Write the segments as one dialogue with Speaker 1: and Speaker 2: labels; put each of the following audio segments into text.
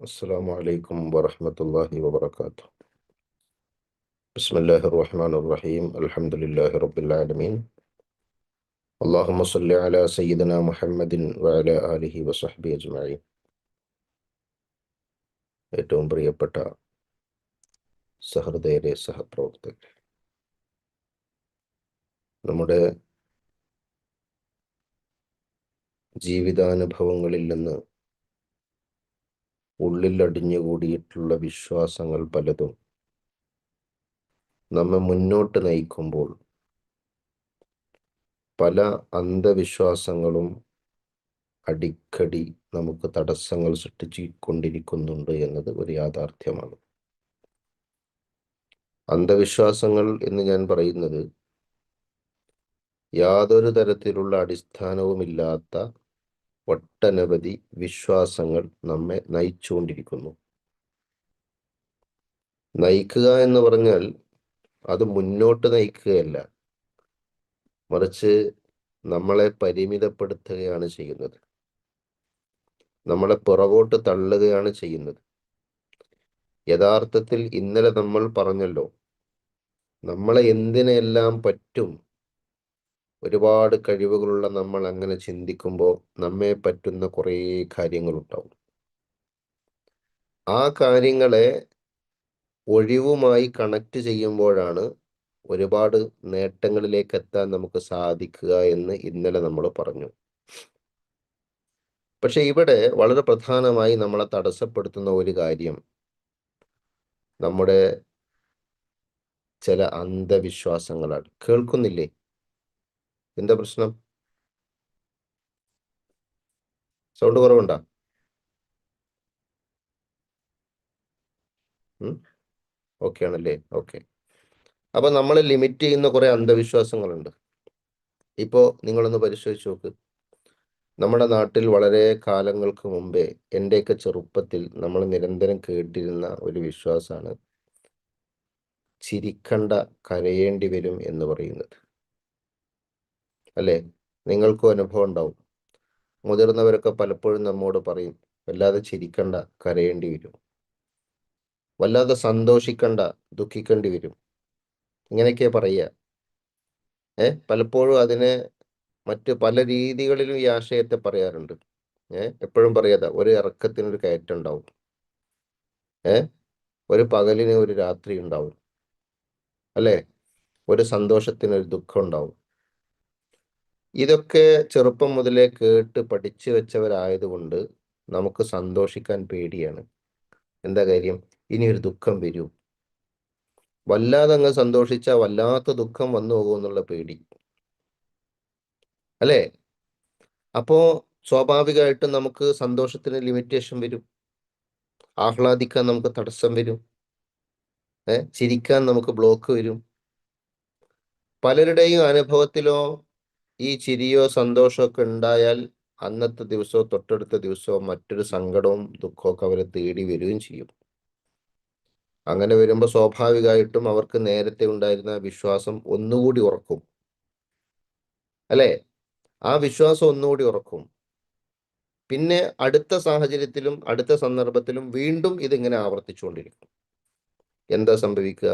Speaker 1: السلام عليكم ورحمة الله وبركاته بسم الله الرحمن الرحيم الحمد لله رب العالمين اللهم صل على سيدنا محمد وعلى آله وصحبه أجمعين ഏറ്റവും പ്രിയപ്പെട്ട സഹൃദയരെ സഹപ്രവർത്തകരെ നമ്മുടെ ജീവിതാനുഭവങ്ങളിൽ നിന്ന് ഉള്ളിൽ അടിഞ്ഞുകൂടിയിട്ടുള്ള വിശ്വാസങ്ങൾ പലതും നമ്മെ മുന്നോട്ട് നയിക്കുമ്പോൾ പല അന്ധവിശ്വാസങ്ങളും അടിക്കടി നമുക്ക് തടസ്സങ്ങൾ സൃഷ്ടിച്ചുകൊണ്ടിരിക്കുന്നുണ്ട് എന്നത് ഒരു യാഥാർത്ഥ്യമാണ്. അന്ധവിശ്വാസങ്ങൾ എന്ന് ഞാൻ പറയുന്നത് യാതൊരു തരത്തിലുള്ള അടിസ്ഥാനവുമില്ലാത്ത ഒട്ടനവധി വിശ്വാസങ്ങൾ നമ്മെ നയിച്ചുകൊണ്ടിരിക്കുന്നു. നയിക്കുക എന്ന് പറഞ്ഞാൽ അത് മുന്നോട്ട് നയിക്കുകയല്ല. മറിച്ച് നമ്മളെ പരിമിതപ്പെടുത്തുകയാണ് ചെയ്യുന്നത്. നമ്മളെ പുറകോട്ട് തള്ളുകയാണ് ചെയ്യുന്നത്. യഥാർത്ഥത്തിൽ ഇന്നലെ നമ്മൾ പറഞ്ഞല്ലോ നമ്മളെ എന്തിനെല്ലാം പറ്റും ഒരുപാട് കഴിവുകളുള്ള നമ്മൾ അങ്ങനെ ചിന്തിക്കുമ്പോൾ നമ്മെ പറ്റുന്ന കുറേ കാര്യങ്ങളുണ്ടാവും. ആ കാര്യങ്ങളെ ഒഴിവുമായി കണക്ട് ചെയ്യുമ്പോഴാണ് ഒരുപാട് നേട്ടങ്ങളിലേക്ക് എത്താൻ നമുക്ക് സാധിക്കുക എന്ന് ഇന്നലെ നമ്മൾ പറഞ്ഞു. പക്ഷെ ഇവിടെ വളരെ പ്രധാനമായി നമ്മളെ തടസ്സപ്പെടുത്തുന്ന ഒരു കാര്യം നമ്മുടെ ചില അന്ധവിശ്വാസങ്ങളാണ്. കേൾക്കുന്നില്ലേ? എന്താ പ്രശ്നം? സൗണ്ട് കുറവുണ്ടോ? ഓക്കെ ആണല്ലേ? ഓക്കെ അപ്പൊ നമ്മൾ ലിമിറ്റ് ചെയ്യുന്ന കുറെ അന്ധവിശ്വാസങ്ങളുണ്ട്. ഇപ്പോ നിങ്ങളൊന്ന് പരിശോധിച്ച് നോക്ക്. നമ്മുടെ നാട്ടിൽ വളരെ കാലങ്ങൾക്ക് മുമ്പേ എന്റെയൊക്കെ ചെറുപ്പത്തിൽ നമ്മൾ നിരന്തരം കേട്ടിരുന്ന ഒരു വിശ്വാസമാണ് ചിരിക്കണ്ട കരയേണ്ടി വരും എന്ന് പറയുന്നത്. അല്ലേ? നിങ്ങൾക്കും അനുഭവം ഉണ്ടാവും. മുതിർന്നവരൊക്കെ പലപ്പോഴും നമ്മോട് പറയും വല്ലാതെ ചിരിക്കണ്ട കരയേണ്ടി വരും. വല്ലാതെ സന്തോഷിക്കണ്ട ദുഃഖിക്കേണ്ടി വരും. ഇങ്ങനെയൊക്കെ പറയുക. ഏ? പലപ്പോഴും അതിനെ മറ്റ് പല രീതികളിലും ഈ ആശയത്തെ പറയാറുണ്ട്. ഏ? എപ്പോഴും പറയാതെ ഒരു ഇറക്കത്തിനൊരു കയറ്റം ഉണ്ടാവും ഏ? ഒരു പകലിന് ഒരു രാത്രി ഉണ്ടാവും അല്ലേ? ഒരു സന്തോഷത്തിന് ഒരു ദുഃഖം ഉണ്ടാവും ഇതൊക്കെ ചെറുപ്പം മുതലേ കേട്ട് പഠിച്ചു വെച്ചവരായതുകൊണ്ട് നമുക്ക് സന്തോഷിക്കാൻ പേടിയാണ്. എന്താ കാര്യം? ഇനി ഒരു ദുഃഖം വരൂ. വല്ലാതെ അങ്ങ് സന്തോഷിച്ച വല്ലാത്ത ദുഃഖം വന്നു പോകുമെന്നുള്ള പേടി. അല്ലേ? അപ്പോ സ്വാഭാവികമായിട്ടും നമുക്ക് സന്തോഷത്തിന് ലിമിറ്റേഷൻ വരും. ആഹ്ലാദിക്കാൻ നമുക്ക് തടസ്സം വരും. ഏഹ് ചിരിക്കാൻ നമുക്ക് ബ്ലോക്ക് വരും. പലരുടെയും അനുഭവത്തിലോ ഈ ചിരിയോ സന്തോഷമോ ഒക്കെ ഉണ്ടായാൽ അന്നത്തെ ദിവസമോ തൊട്ടടുത്ത ദിവസമോ മറ്റൊരു സങ്കടവും ദുഃഖവും ഒക്കെ അവരെ തേടി വരികയും ചെയ്യും. അങ്ങനെ വരുമ്പോൾ സ്വാഭാവികമായിട്ടും അവർക്ക് നേരത്തെ ഉണ്ടായിരുന്ന വിശ്വാസം ഒന്നുകൂടി ഉറക്കും. അല്ലേ? ആ വിശ്വാസം ഒന്നുകൂടി ഉറക്കും. പിന്നെ അടുത്ത സാഹചര്യത്തിലും അടുത്ത സന്ദർഭത്തിലും വീണ്ടും ഇതിങ്ങനെ ആവർത്തിച്ചുകൊണ്ടിരിക്കും. എന്താ സംഭവിക്കുക?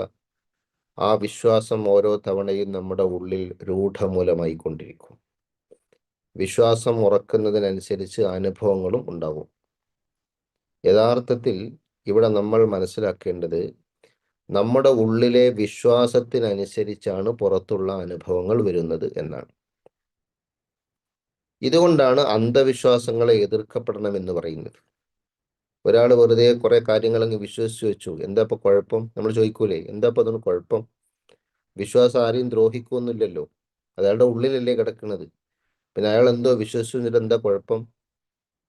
Speaker 1: ആ വിശ്വാസം ഓരോ തവണയും നമ്മുടെ ഉള്ളിൽ രൂഢമൂലമായി കൊണ്ടിരിക്കും വിശ്വാസം ഉറക്കുന്നതിനനുസരിച്ച് അനുഭവങ്ങളും ഉണ്ടാവും. യഥാർത്ഥത്തിൽ ഇവിടെ നമ്മൾ മനസ്സിലാക്കേണ്ടത് നമ്മുടെ ഉള്ളിലെ വിശ്വാസത്തിനനുസരിച്ചാണ് പുറത്തുള്ള അനുഭവങ്ങൾ വരുന്നത് എന്നാണ്. ഇതുകൊണ്ടാണ് അന്ധവിശ്വാസങ്ങളെ എതിർക്കപ്പെടണമെന്ന് പറയുന്നത്. ഒരാൾ വെറുതെ കുറെ കാര്യങ്ങൾ അങ്ങ് വിശ്വസിച്ച് വെച്ചു. എന്താ ഇപ്പൊ കുഴപ്പം? നമ്മൾ ചോദിക്കൂലേ? എന്താ ഇപ്പൊ അതൊന്ന് കുഴപ്പം? വിശ്വാസം ആരെയും ദ്രോഹിക്കുന്നില്ലല്ലോ അയാളുടെ ഉള്ളിലല്ലേ കിടക്കുന്നത് പിന്നെ അയാൾ എന്തോ വിശ്വസിച്ചു എന്നിട്ട് എന്താ കുഴപ്പം?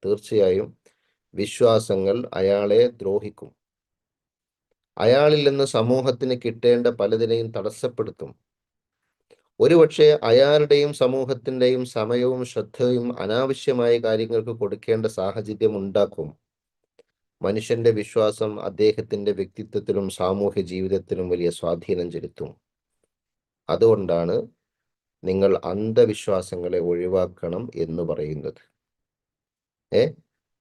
Speaker 1: തീർച്ചയായും വിശ്വാസങ്ങൾ അയാളെ ദ്രോഹിക്കും. അയാളിൽ നിന്ന് സമൂഹത്തിന് കിട്ടേണ്ട പലതിനെയും തടസ്സപ്പെടുത്തും. ഒരുപക്ഷെ അയാളുടെയും സമൂഹത്തിന്റെയും സമയവും ശ്രദ്ധയും അനാവശ്യമായ കാര്യങ്ങൾക്ക് കൊടുക്കേണ്ട സാഹചര്യം ഉണ്ടാക്കും. മനുഷ്യന്റെ വിശ്വാസം അദ്ദേഹത്തിന്റെ വ്യക്തിത്വത്തിലും സാമൂഹ്യ ജീവിതത്തിലും വലിയ സ്വാധീനം ചെലുത്തും. അതുകൊണ്ടാണ് നിങ്ങൾ അന്ധവിശ്വാസങ്ങളെ ഒഴിവാക്കണം എന്ന് പറയുന്നത്. ഏ?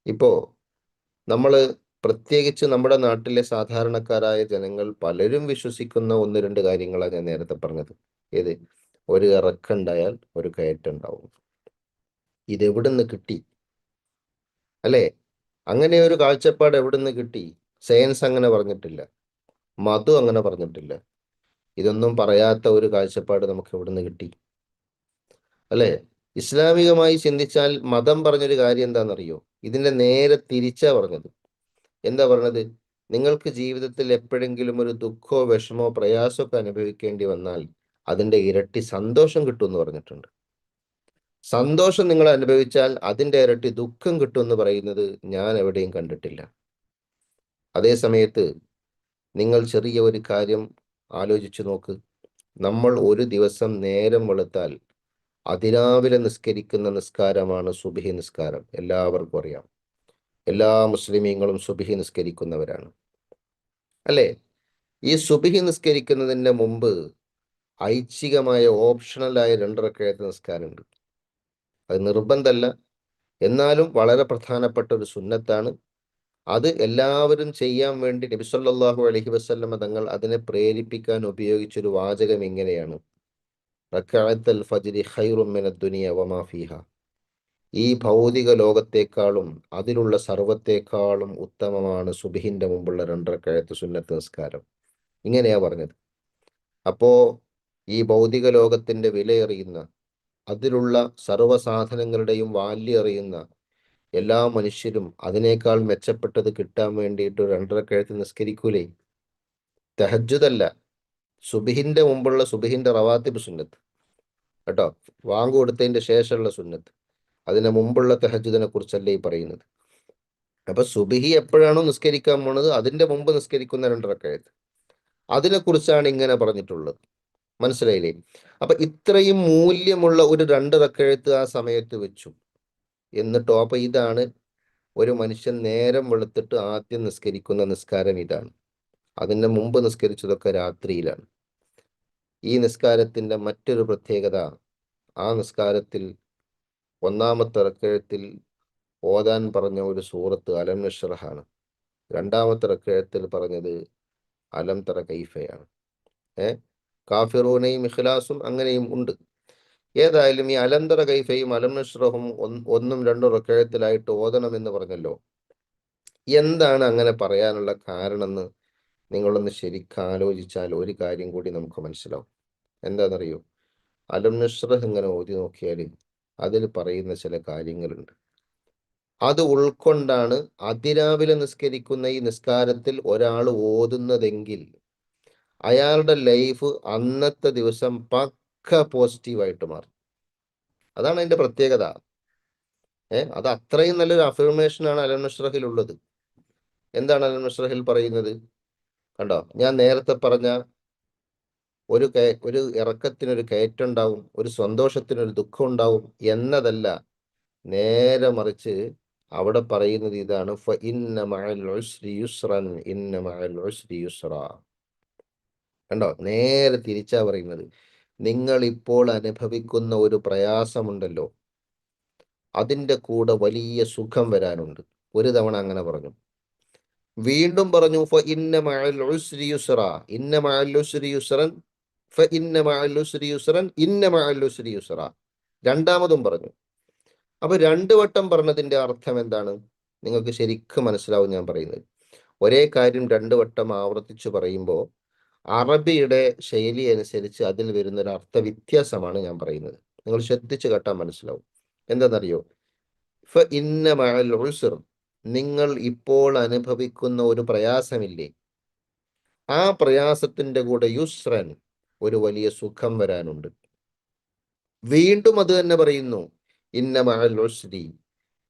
Speaker 1: ഇപ്പോ നമ്മൾ പ്രത്യേകിച്ച് നമ്മുടെ നാട്ടിലെ സാധാരണക്കാരായ ജനങ്ങൾ പലരും വിശ്വസിക്കുന്ന ഒന്ന് രണ്ട് കാര്യങ്ങളാണ് ഞാൻ നേരത്തെ പറഞ്ഞത്. ഏത്? ഒരു ഇറക്കുണ്ടായാൽ ഒരു കയറ്റം ഉണ്ടാവും. ഇത് എവിടുന്ന് കിട്ടി? അല്ലേ? അങ്ങനെ ഒരു കാഴ്ചപ്പാട് എവിടെ നിന്ന് കിട്ടി? സയൻസ് അങ്ങനെ പറഞ്ഞിട്ടില്ല. മധു അങ്ങനെ പറഞ്ഞിട്ടില്ല. ഇതൊന്നും പറയാത്ത ഒരു കാഴ്ചപ്പാട് നമുക്ക് എവിടെ നിന്ന് കിട്ടി? അല്ലെ? ഇസ്ലാമികമായി ചിന്തിച്ചാൽ മതം പറഞ്ഞൊരു കാര്യം എന്താണെന്നറിയോ? ഇതിന്റെ നേരെ തിരിച്ചാ പറഞ്ഞത്. എന്താ പറഞ്ഞത്? നിങ്ങൾക്ക് ജീവിതത്തിൽ എപ്പോഴെങ്കിലും ഒരു ദുഃഖമോ വിഷമോ പ്രയാസമൊക്കെ അനുഭവിക്കേണ്ടി വന്നാൽ അതിന്റെ ഇരട്ടി സന്തോഷം കിട്ടുമെന്ന് പറഞ്ഞിട്ടുണ്ട്. സന്തോഷം നിങ്ങൾ അനുഭവിച്ചാൽ അതിന്റെ ഇരട്ടി ദുഃഖം കിട്ടുമെന്ന് പറയുന്നത് ഞാൻ എവിടെയും കണ്ടിട്ടില്ല. അതേ സമയത്ത് നിങ്ങൾ ചെറിയ ഒരു കാര്യം ആലോചിച്ചു നോക്ക്. നമ്മൾ ഒരു ദിവസം നേരം വെളുത്താൽ അതിരാവിലെ നിസ്കരിക്കുന്ന നിസ്കാരമാണ് സുബിഹി നിസ്കാരം. എല്ലാവർക്കും അറിയാം. എല്ലാ മുസ്ലിമീങ്ങളും സുബിഹി നിസ്കരിക്കുന്നവരാണ്. അല്ലേ? ഈ സുബിഹി നിസ്കരിക്കുന്നതിന് മുമ്പ് ഐച്ഛികമായ ഓപ്ഷണലായ രണ്ടരക്കഴത്ത് നിസ്കാരമുണ്ട്. അത് നിർബന്ധമല്ല എന്നാലും വളരെ പ്രധാനപ്പെട്ട ഒരു സുന്നത്താണ്. അത് എല്ലാവരും ചെയ്യാൻ വേണ്ടി നബിസല്ലാഹു അലഹി വസ്ല്ലമ തങ്ങൾ അതിനെ പ്രേരിപ്പിക്കാൻ ഉപയോഗിച്ചൊരു വാചകം ഇങ്ങനെയാണ്. ഈ ഭൗതിക ലോകത്തെക്കാളും അതിലുള്ള സർവത്തെക്കാളും ഉത്തമമാണ് സുബിഹിന്റെ മുമ്പുള്ള രണ്ടരക്കഴത്ത് സുന്നത്ത് നിസ്കാരം. ഇങ്ങനെയാ പറഞ്ഞത്. അപ്പോ ഈ ഭൗതിക ലോകത്തിന്റെ വിലയറിയുന്ന അതിലുള്ള സർവസാധനങ്ങളുടെയും വാല്യം അറിയുന്ന എല്ലാ മനുഷ്യരും അതിനേക്കാൾ മെച്ചപ്പെട്ടത് കിട്ടാൻ വേണ്ടിയിട്ട് രണ്ടരക്കഴത്ത് നിസ്കരിക്കൂലേ? തെഹജുദല്ല സുബിഹിന്റെ മുമ്പുള്ള സുബിഹിന്റെ റവാത്തിബ് സുന്നത്ത്. കേട്ടോ? വാങ്ങു കൊടുത്തതിന്റെ ശേഷമുള്ള സുന്നത്ത്. അതിന് മുമ്പുള്ള തെഹജുദിനെ കുറിച്ചല്ലേ ഈ പറയുന്നത്. അപ്പൊ സുബിഹി എപ്പോഴാണോ നിസ്കരിക്കാൻ പോണത്? അതിന്റെ മുമ്പ് നിസ്കരിക്കുന്ന രണ്ടരക്കഴത്ത് അതിനെ കുറിച്ചാണ് ഇങ്ങനെ പറഞ്ഞിട്ടുള്ളത്. മനസ്സിലായില്ലേ? അപ്പൊ ഇത്രയും മൂല്യമുള്ള ഒരു രണ്ട് തക്കെഴുത്ത് ആ സമയത്ത് വെച്ചു. എന്നിട്ടോ അപ്പൊ ഇതാണ് ഒരു മനുഷ്യൻ നേരം വെളുത്തിട്ട് ആദ്യം നിസ്കരിക്കുന്ന നിസ്കാരം ഇതാണ്. അതിന് മുമ്പ് നിസ്കരിച്ചതൊക്കെ രാത്രിയിലാണ്. ഈ നിസ്കാരത്തിന്റെ മറ്റൊരു പ്രത്യേകത ആ നിസ്കാരത്തിൽ ഒന്നാമത്തെ റക്കെഴുത്തിൽ ഓതാൻ പറഞ്ഞ ഒരു സൂറത്ത് അലം നിഷറഹാണ്. രണ്ടാമത്തെ റക്കെഴുത്തിൽ പറഞ്ഞത് അലം തറ കൈഫയാണ്. ഏ? കാഫിറൂനയും ഇഖ്ലാസും അങ്ങനെയും ഉണ്ട്. ഏതായാലും ഈ അലന്തര കൈഫയും അലം നഷ്റഹും ഒന്നും രണ്ടും റക്കഴത്തിലായിട്ട് എന്ന് പറഞ്ഞല്ലോ. എന്താണ് അങ്ങനെ പറയാനുള്ള കാരണം എന്ന് നിങ്ങളൊന്ന് ശരിക്കും ആലോചിച്ചാൽ ഒരു കാര്യം കൂടി നമുക്ക് മനസ്സിലാവും. എന്താണെന്നറിയോ? അലം നഷ്റഹ് ഇങ്ങനെ ഓതി നോക്കിയാൽ അതിൽ പറയുന്ന ചില കാര്യങ്ങളുണ്ട്. അത് ഉൾക്കൊണ്ടാണ് അതിരാവിലെ നിസ്കരിക്കുന്ന ഈ നിസ്കാരത്തിൽ ഒരാൾ ഓതുന്നതെങ്കിൽ അയാളുടെ ലൈഫ് അന്നത്തെ ദിവസം പക്ക പോസിറ്റീവായിട്ട് മാറും. അതാണ് അതിന്റെ പ്രത്യേകത. ഏ അത് അത്രയും നല്ലൊരു അഫർമേഷനാണ് അലൻ അലം നഷ്റഹിൽ ഉള്ളത്. എന്താണ് അലൻ നഷ്റഹിൽ പറയുന്നത്? കണ്ടോ? ഞാൻ നേരത്തെ പറഞ്ഞ ഒരു ഒരു ഇറക്കത്തിനൊരു കയറ്റുണ്ടാവും ഒരു സന്തോഷത്തിനൊരു ദുഃഖം ഉണ്ടാവും എന്നതല്ല. നേരെ മറിച്ച് അവിടെ പറയുന്നത് ഇതാണ് കണ്ടോ? നേരെ തിരിച്ചാ പറയുന്നത്. നിങ്ങൾ ഇപ്പോൾ അനുഭവിക്കുന്ന ഒരു പ്രയാസമുണ്ടല്ലോ. അതിന്റെ കൂടെ വലിയ സുഖം വരാനുണ്ട്. ഒരു തവണ അങ്ങനെ പറഞ്ഞു. വീണ്ടും പറഞ്ഞു ഇന്ന യുസ്റ. ഇന്ന ഫ ഇന്ന യുസ്റൻ. ഇന്ന യുസ്റ. രണ്ടാമതും പറഞ്ഞു. അപ്പൊ രണ്ടു വട്ടം പറഞ്ഞതിന്റെ അർത്ഥം എന്താണ്? നിങ്ങൾക്ക് ശരിക്കും മനസ്സിലാവും ഞാൻ പറയുന്നത്. ഒരേ കാര്യം രണ്ടു വട്ടം ആവർത്തിച്ചു പറയുമ്പോൾ അറബിയുടെ ശൈലി അനുസരിച്ച് അതിൽ വരുന്ന ഒരു അർത്ഥ വ്യത്യാസമാണ് ഞാൻ പറയുന്നത്. നിങ്ങൾ ശ്രദ്ധിച്ച് കേട്ടാൽ മനസ്സിലാവും. എന്താണെന്നറിയോ? ഇന്ന മഴൽ നിങ്ങൾ ഇപ്പോൾ അനുഭവിക്കുന്ന ഒരു പ്രയാസമില്ലേ? ആ പ്രയാസത്തിന്റെ കൂടെ യുസ്രൻ ഒരു വലിയ സുഖം വരാനുണ്ട്. വീണ്ടും അത് തന്നെ പറയുന്നു ഇന്ന മഴൽ ഉസ്രി.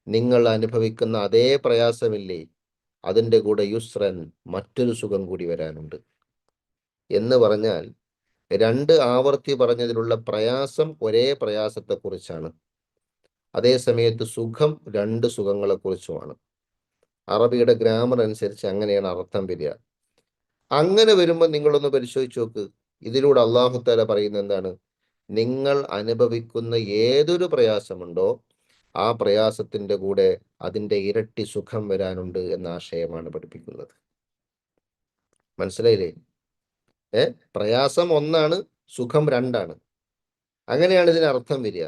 Speaker 1: നിങ്ങൾ അനുഭവിക്കുന്ന അതേ പ്രയാസമില്ലേ? അതിന്റെ കൂടെ യുസ്രൻ മറ്റൊരു സുഖം കൂടി വരാനുണ്ട്. എന്ന് പറഞ്ഞാൽ രണ്ട് ആവർത്തി പറഞ്ഞതിലുള്ള പ്രയാസം ഒരേ പ്രയാസത്തെക്കുറിച്ചാണ്. അതേ സമയത്ത് സുഖം രണ്ട് സുഖങ്ങളെക്കുറിച്ചുമാണ്. അറബിയുടെ ഗ്രാമർ അനുസരിച്ച് അങ്ങനെയാണ് അർത്ഥം വരിക. അങ്ങനെ വരുമ്പോൾ നിങ്ങളൊന്ന് പരിശോധിച്ച് നോക്ക്. ഇതിലൂടെ അള്ളാഹു താല പറയുന്ന എന്താണ്? നിങ്ങൾ അനുഭവിക്കുന്ന ഏതൊരു പ്രയാസമുണ്ടോ ആ പ്രയാസത്തിന്റെ കൂടെ അതിന്റെ ഇരട്ടി സുഖം വരാനുണ്ട് എന്ന ആശയമാണ് പഠിപ്പിക്കുന്നത്. മനസ്സിലായില്ലേ? ഏ? പ്രയാസം ഒന്നാണ് സുഖം രണ്ടാണ്. അങ്ങനെയാണ് ഇതിന് അർത്ഥം വരിക.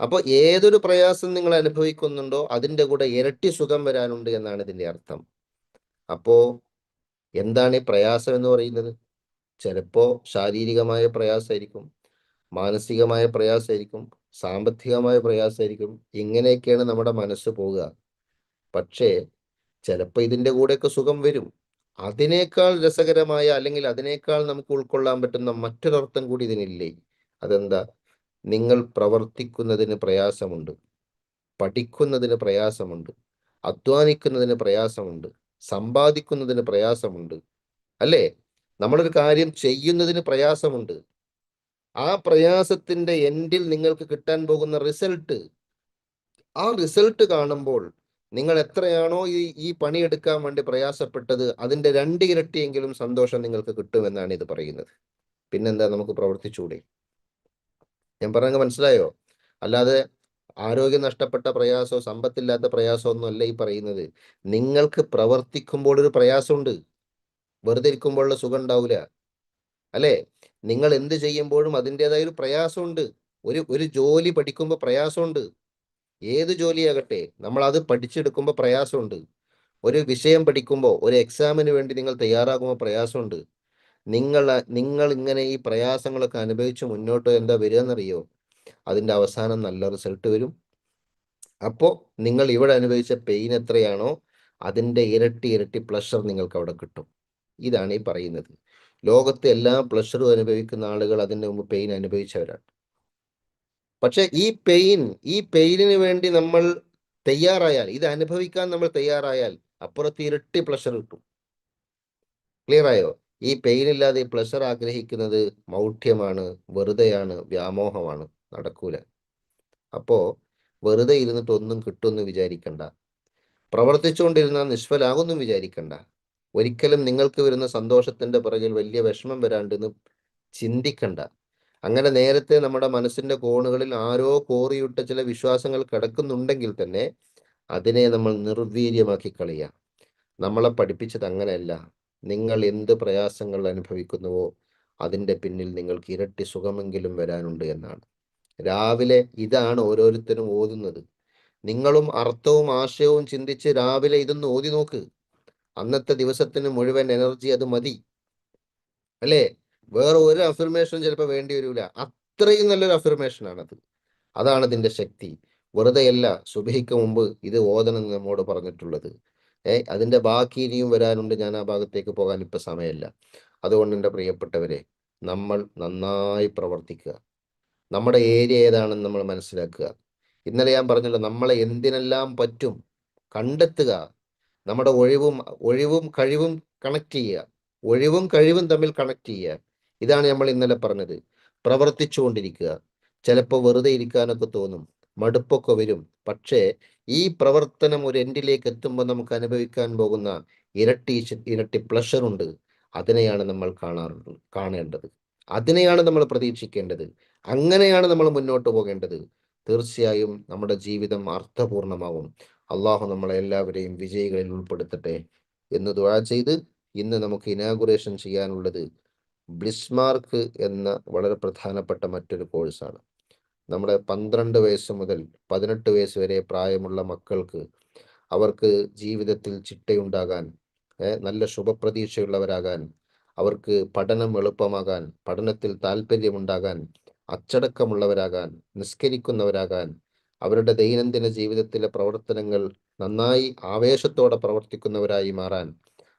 Speaker 1: അപ്പോൾ ഏതൊരു പ്രയാസം നിങ്ങൾ അനുഭവിക്കുന്നുണ്ടോ അതിന്റെ കൂടെ ഇരട്ടി സുഖം വരാനുണ്ട് എന്നാണ് ഇതിന്റെ അർത്ഥം. അപ്പോൾ എന്താണ് ഈ പ്രയാസം എന്ന് പറയുന്നത്? ചിലപ്പോ ശാരീരികമായ പ്രയാസമായിരിക്കും മാനസികമായ പ്രയാസമായിരിക്കും സാമ്പത്തികമായ പ്രയാസമായിരിക്കും ഇങ്ങനെയൊക്കെയാണ് നമ്മുടെ മനസ്സ് പോവുക. പക്ഷേ ചിലപ്പോൾ ഇതിന്റെ കൂടെയൊക്കെ സുഖം വരും. അതിനേക്കാൾ രസകരമായ അല്ലെങ്കിൽ അതിനേക്കാൾ നമുക്ക് ഉൾക്കൊള്ളാൻ പറ്റുന്ന മറ്റൊരർത്ഥം കൂടി ഇതിനില്ലേ? അതെന്താ? നിങ്ങൾ പ്രവർത്തിക്കുന്നതിന് പ്രയാസമുണ്ട് പഠിക്കുന്നതിന് പ്രയാസമുണ്ട് അധ്വാനിക്കുന്നതിന് പ്രയാസമുണ്ട് സമ്പാദിക്കുന്നതിന് പ്രയാസമുണ്ട് അല്ലേ? നമ്മളൊരു കാര്യം ചെയ്യുന്നതിന് പ്രയാസമുണ്ട്. ആ പ്രയാസത്തിന്റെ എൻഡിൽ നിങ്ങൾക്ക് കിട്ടാൻ പോകുന്ന റിസൾട്ട് ആ റിസൾട്ട് കാണുമ്പോൾ നിങ്ങൾ എത്രയാണോ ഈ ഈ പണിയെടുക്കാൻ വേണ്ടി പ്രയാസപ്പെട്ടത് അതിന്റെ രണ്ട് ഇരട്ടിയെങ്കിലും സന്തോഷം നിങ്ങൾക്ക് കിട്ടുമെന്നാണ് ഇത് പറയുന്നത്. പിന്നെന്താ നമുക്ക് പ്രവർത്തിച്ചുകൂടി ഞാൻ പറഞ്ഞ മനസ്സിലായോ? അല്ലാതെ ആരോഗ്യം നഷ്ടപ്പെട്ട പ്രയാസോ സമ്പത്തില്ലാത്ത പ്രയാസോ ഒന്നും അല്ല ഈ പറയുന്നത്. നിങ്ങൾക്ക് പ്രവർത്തിക്കുമ്പോൾ ഒരു പ്രയാസമുണ്ട്. വെറുതെ ഇരിക്കുമ്പോഴുള്ള സുഖം ഉണ്ടാവില്ല അല്ലേ? നിങ്ങൾ എന്ത് ചെയ്യുമ്പോഴും അതിന്റെതായ ഒരു പ്രയാസമുണ്ട്. ഒരു ഒരു ജോലി പഠിക്കുമ്പോൾ പ്രയാസമുണ്ട്. ഏത് ജോലിയാകട്ടെ നമ്മൾ അത് പഠിച്ചെടുക്കുമ്പോൾ പ്രയാസമുണ്ട്. ഒരു വിഷയം പഠിക്കുമ്പോൾ ഒരു എക്സാമിന് വേണ്ടി നിങ്ങൾ തയ്യാറാകുമ്പോൾ പ്രയാസമുണ്ട്. നിങ്ങൾ നിങ്ങൾ ഇങ്ങനെ ഈ പ്രയാസങ്ങളൊക്കെ അനുഭവിച്ച് മുന്നോട്ട് എന്താ വരിക എന്നറിയോ അതിന്റെ അവസാനം നല്ല റിസൾട്ട് വരും. അപ്പോൾ നിങ്ങൾ ഇവിടെ അനുഭവിച്ച പെയിൻ എത്രയാണോ അതിന്റെ ഇരട്ടി ഇരട്ടി പ്ലഷർ നിങ്ങൾക്ക് അവിടെ കിട്ടും. ഇതാണ് ഈ പറയുന്നത്. ലോകത്തെ എല്ലാ പ്ലഷറും അനുഭവിക്കുന്ന ആളുകൾ അതിന്റെ മുമ്പ് പെയിൻ അനുഭവിച്ചവരാണ്. പക്ഷെ ഈ പെയിൻ ഈ പെയിനിന് വേണ്ടി നമ്മൾ തയ്യാറായാൽ ഇത് അനുഭവിക്കാൻ നമ്മൾ തയ്യാറായാൽ അപ്പുറത്ത് ഇരട്ടി പ്ലഷർ കിട്ടും. ക്ലിയർ ആയോ? ഈ പെയിൻ ഇല്ലാതെ പ്ലഷർ ആഗ്രഹിക്കുന്നത് മൗഢ്യമാണ് വെറുതെയാണ് വ്യാമോഹമാണ് നടക്കൂല. അപ്പോ വെറുതെ ഇരുന്നിട്ട് ഒന്നും കിട്ടുമെന്ന് വിചാരിക്കണ്ട. പ്രവർത്തിച്ചുകൊണ്ടിരുന്നാൽ നിഷ്ഫലാകുമെന്നും വിചാരിക്കണ്ട. ഒരിക്കലും നിങ്ങൾക്ക് വരുന്ന സന്തോഷത്തിന്റെ പിറകിൽ വലിയ വിഷമം വരാണ്ടെന്ന് ചിന്തിക്കണ്ട. അങ്ങനെ നേരത്തെ നമ്മുടെ മനസ്സിന്റെ കോണുകളിൽ ആരോ കോറിയിട്ട ചില വിശ്വാസങ്ങൾ കിടക്കുന്നുണ്ടെങ്കിൽ തന്നെ അതിനെ നമ്മൾ നിർവീര്യമാക്കി കളയുക. നമ്മളെ പഠിപ്പിച്ചത് അങ്ങനെയല്ല. നിങ്ങൾ എന്ത് പ്രയാസങ്ങൾ അനുഭവിക്കുന്നുവോ അതിന്റെ പിന്നിൽ നിങ്ങൾക്ക് ഇരട്ടി സുഖമെങ്കിലും വരാനുണ്ട് എന്നാണ്. രാവിലെ ഇതാണ് ഓരോരുത്തരും ഓതുന്നത്. നിങ്ങളും അർത്ഥവും ആശയവും ചിന്തിച്ച് രാവിലെ ഇതൊന്ന് ഓതി നോക്ക്. അന്നത്തെ ദിവസത്തിന് മുഴുവൻ എനർജി അത് മതി. അല്ലേ? വേറെ ഒരു അഫർമേഷൻ ചിലപ്പോൾ വേണ്ടി വരില്ല അത്രയും നല്ലൊരു അത് അതാണ് ഇതിന്റെ ശക്തി. വെറുതെയല്ല സുബഹിക്ക് മുമ്പ് ഇത് ഓതണം നമ്മോട് പറഞ്ഞിട്ടുള്ളത്. ഏഹ് അതിന്റെ ബാക്കി ഇനിയും വരാനുണ്ട്. ഞാൻ ആ ഭാഗത്തേക്ക് പോകാൻ ഇപ്പൊ സമയമല്ല. അതുകൊണ്ട് എന്റെ പ്രിയപ്പെട്ടവരെ നമ്മൾ നന്നായി പ്രവർത്തിക്കുക. നമ്മുടെ ഏരിയ ഏതാണെന്ന് നമ്മൾ മനസ്സിലാക്കുക. ഇന്നലെ ഞാൻ പറഞ്ഞല്ലോ നമ്മളെ എന്തിനെല്ലാം പറ്റും കണ്ടെത്തുക. നമ്മുടെ ഒഴിവും ഒഴിവും കഴിവും കണക്ട് ചെയ്യുക. ഒഴിവും കഴിവും തമ്മിൽ കണക്ട് ചെയ്യുക. ഇതാണ് നമ്മൾ ഇന്നലെ പറഞ്ഞത്. പ്രവർത്തിച്ചുകൊണ്ടിരിക്കുക ചിലപ്പോൾ വെറുതെ ഇരിക്കാനൊക്കെ തോന്നും. മടുപ്പൊക്കെ വരും. പക്ഷേ ഈ പ്രവർത്തനം ഒരു എൻഡിലേക്ക് എത്തുമ്പോൾ നമുക്ക് അനുഭവിക്കാൻ പോകുന്ന ഇരട്ടി ഇരട്ടി പ്ലഷർ ഉണ്ട്. അതിനെയാണ് നമ്മൾ കാണാറുള്ളത് കാണേണ്ടത്. അതിനെയാണ് നമ്മൾ പ്രതീക്ഷിക്കേണ്ടത്. അങ്ങനെയാണ് നമ്മൾ മുന്നോട്ട് പോകേണ്ടത്. തീർച്ചയായും നമ്മുടെ ജീവിതം അർത്ഥപൂർണമാവും. അള്ളാഹു നമ്മളെ എല്ലാവരെയും വിജയികളിൽ ഉൾപ്പെടുത്തട്ടെ എന്ന് ദുആ ചെയ്ത് ഇന്ന് നമുക്ക് ഇനാഗുറേഷൻ ചെയ്യാനുള്ളത് ബ്ലിസ്മാർക്ക് എന്ന വളരെ പ്രധാനപ്പെട്ട മറ്റൊരു കോഴ്സാണ് നമ്മുടെ പന്ത്രണ്ട് വയസ്സ് മുതൽ പതിനെട്ട് വയസ്സ് വരെ പ്രായമുള്ള മക്കൾക്ക് അവർക്ക് ജീവിതത്തിൽ ചിട്ടയുണ്ടാകാൻ നല്ല ശുഭപ്രതീക്ഷയുള്ളവരാകാൻ അവർക്ക് പഠനം എളുപ്പമാകാൻ പഠനത്തിൽ താല്പര്യമുണ്ടാകാൻ അച്ചടക്കമുള്ളവരാകാൻ നിസ്കരിക്കുന്നവരാകാൻ അവരുടെ ദൈനംദിന ജീവിതത്തിലെ പ്രവർത്തനങ്ങൾ നന്നായി ആവേശത്തോടെ പ്രവർത്തിക്കുന്നവരായി മാറാൻ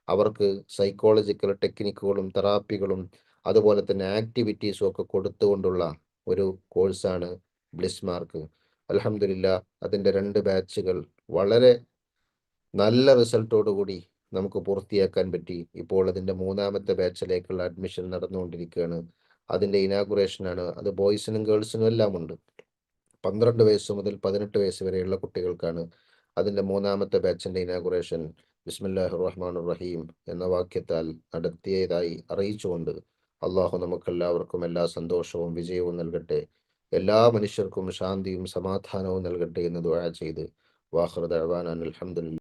Speaker 1: അവർക്ക് സൈക്കോളജിക്കൽ ടെക്നിക്കുകളും തെറാപ്പികളും അതുപോലെ തന്നെ ആക്ടിവിറ്റീസും ഒക്കെ കൊടുത്തുകൊണ്ടുള്ള ഒരു കോഴ്സാണ് ബ്ലിസ് മാർക്ക് അലഹമില്ല അതിന്റെ രണ്ട് ബാച്ചുകൾ വളരെ നല്ല റിസൾട്ടോടു കൂടി നമുക്ക് പൂർത്തിയാക്കാൻ പറ്റി. ഇപ്പോൾ അതിന്റെ മൂന്നാമത്തെ ബാച്ചിലേക്കുള്ള അഡ്മിഷൻ നടന്നുകൊണ്ടിരിക്കുകയാണ്. അതിന്റെ ഇനാഗുറേഷനാണ് അത് ബോയ്സിനും ഗേൾസിനും എല്ലാം ഉണ്ട്. പന്ത്രണ്ട് വയസ്സ് മുതൽ പതിനെട്ട് വയസ്സ് വരെയുള്ള കുട്ടികൾക്കാണ് അതിന്റെ മൂന്നാമത്തെ ബാച്ചിന്റെ ഇനാഗുറേഷൻ ബിസ്മില്ലാഹി റഹ്മാൻ റഹീം എന്ന വാക്യത്താൽ നടത്തിയതായി അറിയിച്ചുകൊണ്ട് അള്ളാഹു നമുക്കെല്ലാവർക്കും എല്ലാ സന്തോഷവും വിജയവും നൽകട്ടെ. എല്ലാ മനുഷ്യർക്കും ശാന്തിയും സമാധാനവും നൽകട്ടെ എന്ന് ദുആ ചെയ്ത്. വാഹൃദ് അഹ്വാൻ അൽഹംദുലില്ലാ